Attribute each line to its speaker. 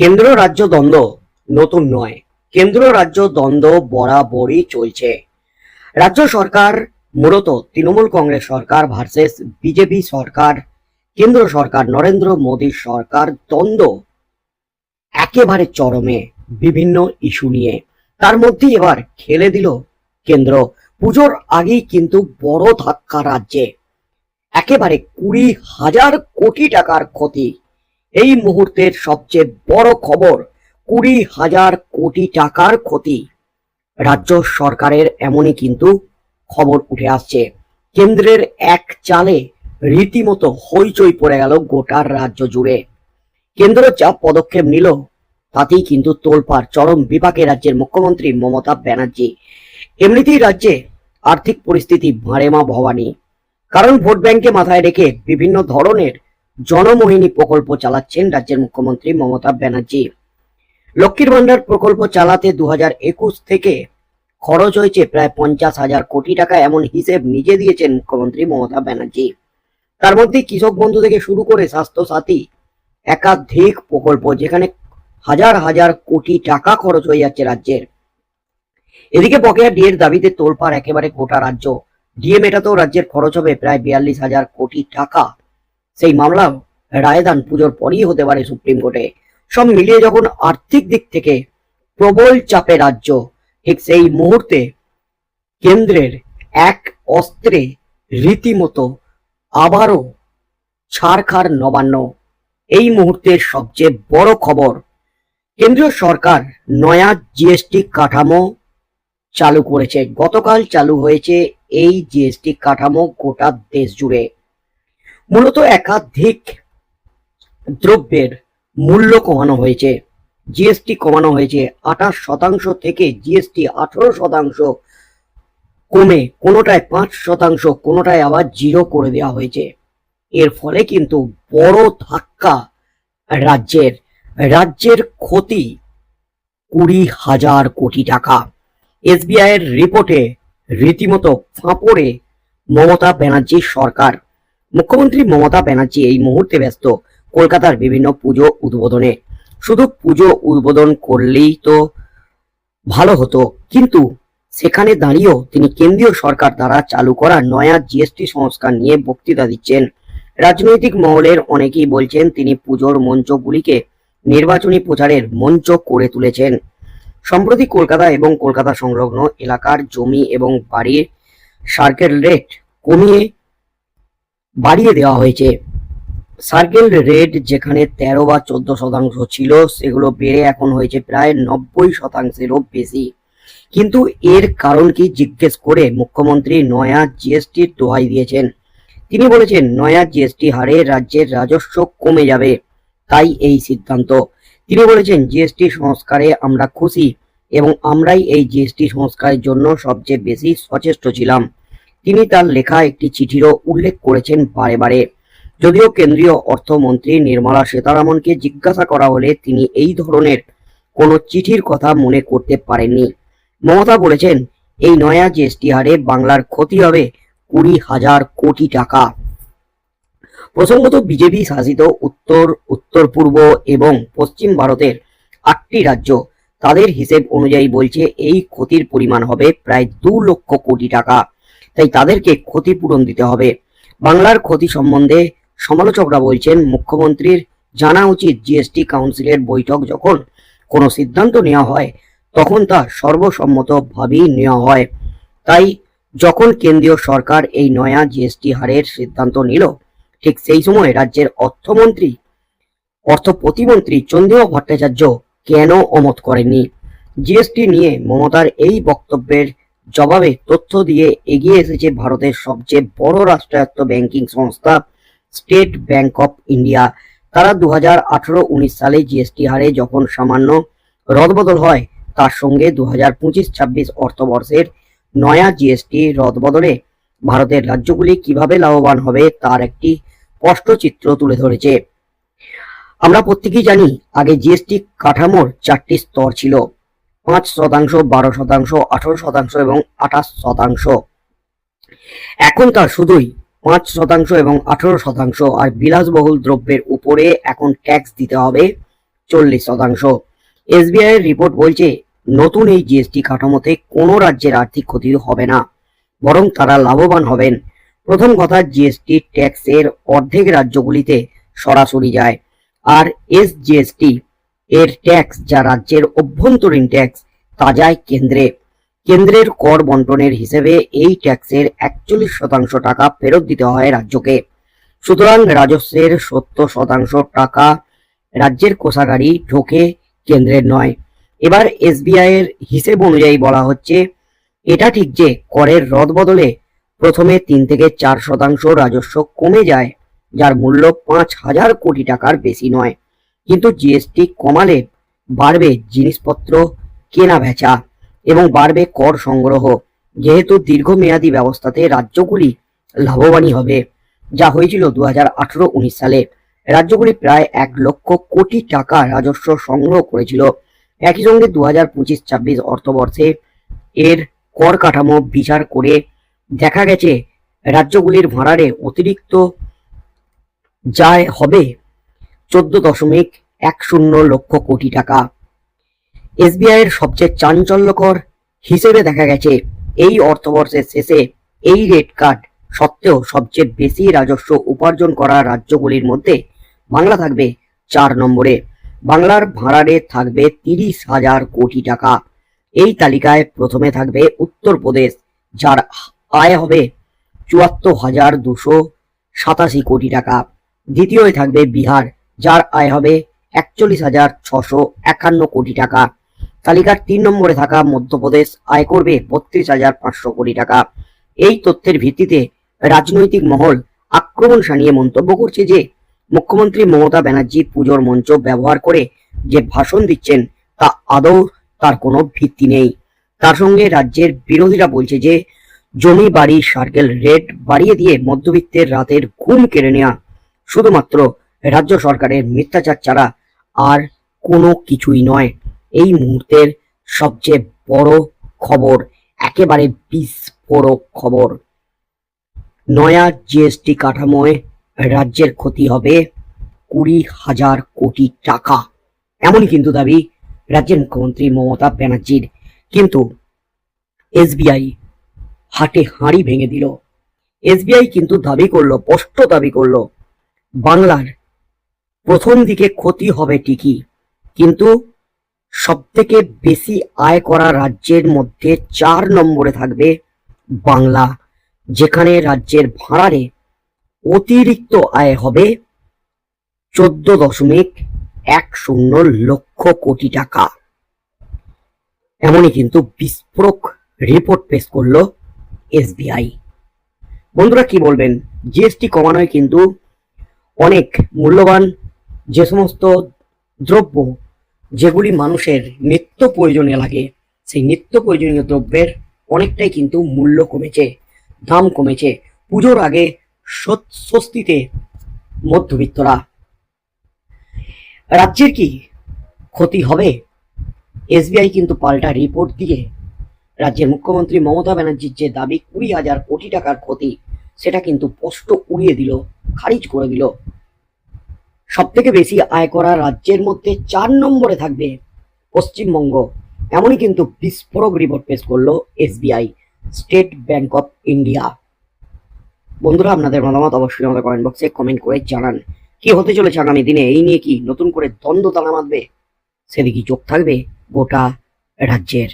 Speaker 1: কেন্দ্র রাজ্য দ্বন্দ্ব নতুন নয়। কেন্দ্র রাজ্য দ্বন্দ্ব বরাবরই চলছে। রাজ্য সরকার, মূলত তৃণমূল কংগ্রেস সরকার ভার্সেস বিজেপি সরকার, কেন্দ্র সরকার, নরেন্দ্র মোদী সরকার, দ্বন্দ্ব একেবারে চরমে বিভিন্ন ইস্যু নিয়ে। তার মধ্যে এবার খেলে দিল কেন্দ্র। পুজোর আগেই কিন্তু বড় ধাক্কা রাজ্যে। একেবারে কুড়ি হাজার কোটি টাকার ক্ষতি। এই মুহূর্তের সবচেয়ে বড় খবর, কুড়ি হাজার কোটি টাকার ক্ষতি। রাজ্য সরকারের এমনই কিন্তু খবর উঠে আসছে। কেন্দ্রের এক চালে রীতিমতো হইচই পড়ে গেল গোটার রাজ্য জুড়ে। কেন্দ্র যা পদক্ষেপ নিল, তাতেই কিন্তু তোলপাড় চরম বিপাকে রাজ্যের মুখ্যমন্ত্রী মমতা ব্যানার্জি। এমনিতেই রাজ্যে আর্থিক পরিস্থিতি ভাঁড়েমা ভবানী। কারণ ভোট ব্যাংকে মাথায় রেখে বিভিন্ন ধরনের জনমোহিনী প্রকল্প চালাচ্ছেন রাজ্যের মুখ্যমন্ত্রী মমতা ব্যানার্জি। লক্ষ্মীর ভান্ডার প্রকল্প চালাতে দু থেকে খরচ হয়েছে প্রায় পঞ্চাশ হাজার কোটি টাকা, এমন হিসেব নিজে দিয়েছেন মুখ্যমন্ত্রী মমতা ব্যানার্জি। তার মধ্যে কৃষক বন্ধু থেকে শুরু করে স্বাস্থ্য সাথী একাধিক প্রকল্প, যেখানে হাজার হাজার কোটি টাকা খরচ হয়ে যাচ্ছে রাজ্যের। এদিকে বকেয়া ডিএর দাবিতে তোলপাড় একেবারে গোটা রাজ্য। ডিএ মেটাতেও রাজ্যের খরচ হবে প্রায় বিয়াল্লিশ হাজার কোটি টাকা। সেই মামলা রায়দান পুজোর পরই হতে পারে সুপ্রিম কোর্টে। সব মিলিয়ে যখন আর্থিক দিক থেকে প্রবল চাপে রাজ্য, ঠিক সেই মুহূর্তে কেন্দ্রের এক অস্ত্রে রীতিমতো আবারও ছাড়খার নবান্ন। এই মুহূর্তের সবচেয়ে বড় খবর, কেন্দ্রীয় সরকার নয়া জিএসটি কাঠামো চালু করেছে। গতকাল চালু হয়েছে এই জিএসটি কাঠামো গোটা দেশ জুড়ে। মূলত একাধিক দ্রব্যের মূল্য কমানো হয়েছে। জিএসটি কমানো হয়েছে। আঠাশ শতাংশ থেকে জিএসটি আঠারো শতাংশ কমে, কোনোটায় পাঁচ শতাংশ, কোনোটায় আবার জিরো করে দেওয়া হয়েছে। এর ফলে কিন্তু বড় ধাক্কা রাজ্যের রাজ্যের ক্ষতি কুড়ি হাজার কোটি টাকা। এসবিআই এর রিপোর্টে রীতিমতো ফাঁপড়ে মমতা ব্যানার্জির সরকার। মুখ্যমন্ত্রী মমতা ব্যানার্জি এই মুহূর্তে ব্যস্ত কলকাতার বিভিন্ন পুজো উদ্বোধনে। শুধু পুজো উদ্বোধন করলেই তো ভালো হতো, কিন্তু সেখানে দাঁড়িয়েও তিনি কেন্দ্রীয় সরকার দ্বারা চালু করা নয়া জিএসটি সংস্কার নিয়ে বক্তৃতা দিচ্ছেন। রাজনৈতিক মহলের অনেকেই বলছেন, তিনি পুজোর মঞ্চগুলিকে নির্বাচনী প্রচারের মঞ্চ করে তুলেছেন। সম্প্রতি কলকাতা এবং কলকাতা সংলগ্ন এলাকার জমি এবং বাড়ির সার্কেল রেট কমিয়ে বাড়িয়ে দেওয়া হয়েছে। সার্কেল রেট যেখানে তেরো বা চোদ্দ শতাংশ ছিল, সেগুলো বেড়ে এখন হয়েছে প্রায় নব্বই শতাংশেরও বেশি। কিন্তু এর কারণ কি জিজ্ঞেস করে মুখ্যমন্ত্রী নয়া জিএসটির দোহাই দিয়েছেন। তিনি বলেছেন, নয়া জিএসটি হারে রাজ্যের রাজস্ব কমে যাবে। তাই এই সিদ্ধান্ত। তিনি বলেছেন, জিএসটি সংস্কারে আমরা খুশি এবং আমরাই এই জিএসটি সংস্কারের জন্য সবচেয়ে বেশি সচেষ্ট ছিলাম। তিনি তার লেখা একটি চিঠিরও উল্লেখ করেছেন বারে বারে। যদিও কেন্দ্রীয় অর্থমন্ত্রী নির্মলা সীতারামনকে জিজ্ঞাসা করা হলে তিনি এই ধরনের কোনো চিঠির কথা মনে করতে পারেননি। মমতা বলেছেন, এই নয়া জিএসটি হারে বাংলার ক্ষতি হবে কুড়ি হাজার কোটি টাকা। প্রসঙ্গত বিজেপি শাসিত উত্তর উত্তর পূর্ব এবং পশ্চিম ভারতের আটটি রাজ্য তাদের হিসেব অনুযায়ী বলছে, এই ক্ষতির পরিমাণ হবে প্রায় দু লক্ষ কোটি টাকা। তাই তাদেরকে ক্ষতিপূরণ দিতে হবে। বাংলার ক্ষতি সম্বন্ধে সমালোচকরা বলছেন, মুখ্যমন্ত্রীর জানা উচিত জিএসটি কাউন্সিলের বৈঠক যখন কোনো সিদ্ধান্ত নেওয়া হয়, তখন তা সর্বসম্মতভাবেই নেওয়া হয়। তাই যখন কেন্দ্রীয় সরকার এই নয়া জিএসটি হারের সিদ্ধান্ত নিল, ঠিক সেই সময় রাজ্যের অর্থমন্ত্রী, অর্থ প্রতিমন্ত্রী চন্দ্রিমা ভট্টাচার্য কেন অমত করেননি? জিএসটি নিয়ে মমতার এই বক্তব্যের জবাবে তথ্য দিয়ে এগিয়ে এসেছে ভারতের সবচেয়ে বড় রাষ্ট্রায়ত্ত ব্যাংকিং সংস্থা স্টেট ব্যাংক অফ ইন্ডিয়া তারা দু হাজার আঠারো উনিশ সালে জিএসটি হারে যখন সামান্য রদবদল হয়, তার সঙ্গে দু হাজার পঁচিশ ছাব্বিশ অর্থবর্ষের নয়া জিএসটি রদবদলে ভারতের রাজ্যগুলি কীভাবে লাভবান হবে তার একটি স্পষ্ট চিত্র তুলে ধরেছে। আমরা প্রত্যেকেই জানি, আগে জিএসটি কাঠামোর চারটি স্তর ছিল। পাঁচ শতাংশ, বারো শতাংশ, আঠারো শতাংশ এবং আঠাশ শতাংশ। এখন তা শুধুই পাঁচ শতাংশ এবং আঠারো শতাংশ আর বিলাসবহুল দ্রব্যের উপরে এখন ট্যাক্স দিতে হবে চল্লিশ শতাংশ। এসবিআই এর রিপোর্ট বলছে, নতুন এই জিএসটি কাঠামোতে কোনো রাজ্যের আর্থিক ক্ষতি হবে না, বরং তারা লাভবান হবেন। প্রথম কথা জিএসটি ট্যাক্সের অর্ধেক রাজ্যগুলিতে সরাসরি যায়, আর এস জিএসটি এর ট্যাক্স যা রাজ্যের অভ্যন্তরীণ ট্যাক্স তা যায় কেন্দ্রে। কেন্দ্রের কর বন্টনের হিসেবে এই ট্যাক্সের একচল্লিশ শতাংশ টাকা ফেরত দিতে হয় রাজ্যকে। সুতরাং রাজস্বের সত্তর শতাংশ টাকা রাজ্যের কোষাগারি ঢোকে কেন্দ্রের নয়। এবার এসবিআই এর হিসেব অনুযায়ী বলা হচ্ছে, এটা ঠিক যে করের রদ বদলে প্রথমে তিন থেকে চার শতাংশ রাজস্ব কমে যায়, যার মূল্য পাঁচ হাজার কোটি টাকার বেশি নয়। কিন্তু জিএসটি কমালে বাড়বে জিনিসপত্র কেনা বেচা এবং বাড়বে কর সংগ্রহ। যেহেতু দীর্ঘমেয়াদী ব্যবস্থাতে রাজ্যগুলি লাভবানই হবে, যা হয়েছিল দু হাজার আঠারো উনিশ সালে। রাজ্যগুলি প্রায় এক লক্ষ কোটি টাকা রাজস্ব সংগ্রহ করেছিল। একই সঙ্গে দু হাজার পঁচিশ ছাব্বিশ অর্থবর্ষে এর কর কাঠামো বিচার করে দেখা গেছে, রাজ্যগুলির ভাড়ারে অতিরিক্ত যায় হবে চোদ্দ দশমিক এক শূন্য লক্ষ কোটি টাকা। এসবিআই এর সবচেয়ে চাঞ্চল্যকর হিসেবে দেখা গেছে, এই অর্থবর্ষের শেষে এই রেট কার্ড সত্ত্বেও সবচেয়ে বেশি রাজস্ব উপার্জন করা রাজ্যগুলির মধ্যে বাংলা থাকবে চার নম্বরে। বাংলার ভাড়ারে থাকবে তিরিশ হাজার কোটি টাকা। এই তালিকায় প্রথমে থাকবে উত্তরপ্রদেশ, যার আয় হবে চুয়াত্তর হাজার দুশো সাতাশি কোটি টাকা। দ্বিতীয় থাকবে বিহার যার আয় হবে একচল্লিশ হাজার ছশো একান্ন কোটি টাকা। তালিকার তিন নম্বরে থাকা মধ্যপ্রদেশ আয় করবে বত্রিশ হাজার পাঁচশো কোটি টাকা। এই তথ্যের ভিত্তিতে রাজনৈতিক মহল আক্রমণ শানিয়ে মন্তব্য করছে যে, মুখ্যমন্ত্রী মমতা ব্যানার্জি পুজোর মঞ্চ ব্যবহার করে যে ভাষণ দিচ্ছেন, তা আদৌ তার কোনো ভিত্তি নেই। তার সঙ্গে রাজ্যের বিরোধীরা বলছে যে, জমি, বাড়ি, সার্কেল, রেট বাড়িয়ে দিয়ে মধ্যবিত্তের রাতের ঘুম কেড়ে নেওয়া শুধুমাত্র রাজ্য সরকারের মিথ্যাচার ছাড়া আর কোনো কিছুই নয়। এই মুহূর্তের সবচেয়ে বড় খবর, একেবারে বিস্ফোরক খবর। নয়া জিএসটি কাঠামোয় রাজ্যের ক্ষতি হবে কুড়ি হাজার কোটি টাকা। এমনই কিন্তু দাবি রাজ্যের মুখ্যমন্ত্রী মমতা ব্যানার্জির। কিন্তু এসবিআই হাটে হাঁড়ি ভেঙে দিল। এসবিআই কিন্তু দাবি করল, স্পষ্ট দাবি করল, বাংলার প্রথম দিকে ক্ষতি হবে ঠিকই, কিন্তু সব থেকে বেশি আয় করা রাজ্যের মধ্যে চার নম্বরে থাকবে বাংলা, যেখানে রাজ্যের ভাড়ারে অতিরিক্ত আয় হবে চোদ্দ দশমিক এক শূন্য লক্ষ কোটি টাকা। এমনই কিন্তু বিস্ফোরক রিপোর্ট পেশ করল এসবিআই। বন্ধুরা কি বলবেন? জিএসটি কমানোয় কিন্তু অনেক মূল্যবান যে সমস্ত দ্রব্য যেগুলি মানুষের নিত্য প্রয়োজনে লাগে, সেই নিত্য প্রয়োজনীয় দ্রব্যের অনেকটাই কিন্তু মূল্য কমেছে, দাম কমেছে। পুজোর আগে স্বস্তিতে মধ্যবিত্তরা। রাজ্যের কি ক্ষতি হবে? এসবিআই কিন্তু পাল্টা রিপোর্ট দিয়ে রাজ্যের মুখ্যমন্ত্রী মমতা ব্যানার্জির যে দাবি কুড়ি হাজার কোটি টাকার ক্ষতি, সেটা কিন্তু স্পষ্ট উড়িয়ে দিল, খারিজ করে দিল। সব থেকে বেশি আয় করা রাজ্যের মধ্যে চার নম্বরে থাকবে পশ্চিমবঙ্গ। এমনই কিন্তু বিস্ফোরক রিপোর্ট পেশ করল SBI State Bank of India বন্ধুরা, আপনাদের মতামত অবশ্যই আমাদের কমেন্ট বক্সে কমেন্ট করে জানান। কি হতে চলেছে আগামী দিনে? এই নিয়ে কি নতুন করে দ্বন্দ্ব তালা মারবে? সেদিকে চোখ থাকবে গোটা রাজ্যের।